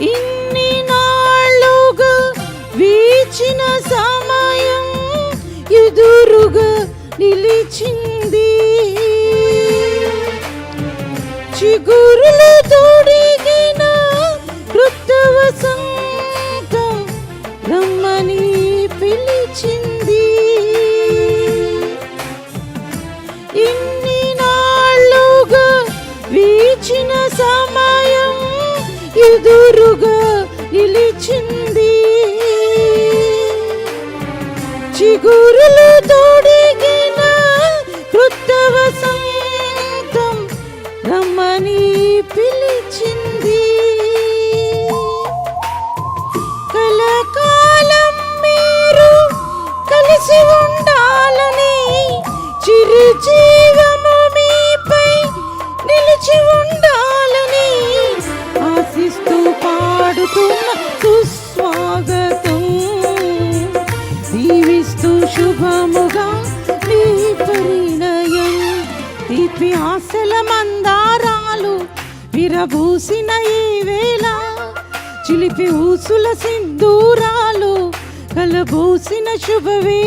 ఇన్ని నాళ్ళుగా వీచిన సమయం ఎదురుగా నిలిచింది. చిగురులు తొడిగిన ఋతువ సంతం రమ్మని పిలిచింది. ఇన్ని నాళ్ళుగా వీచిన సమయం ఎదురుగా నిలిచింది. చిగురులు తోడిగిన కృత వసంతం రమ్మని పిలిచింది. కలకాలం మీరు కలిసి ఉండాలని చిరుచి పలుకున్న సుస్వాగతం. దీవిస్తూ శుభముగా నీ పరిణయం. తీపి ఆశల మందారాలు విరబూసిన ఈ వేళ. చిలిపి ఊసుల సింధూరాలు కలబూసిన శుభవే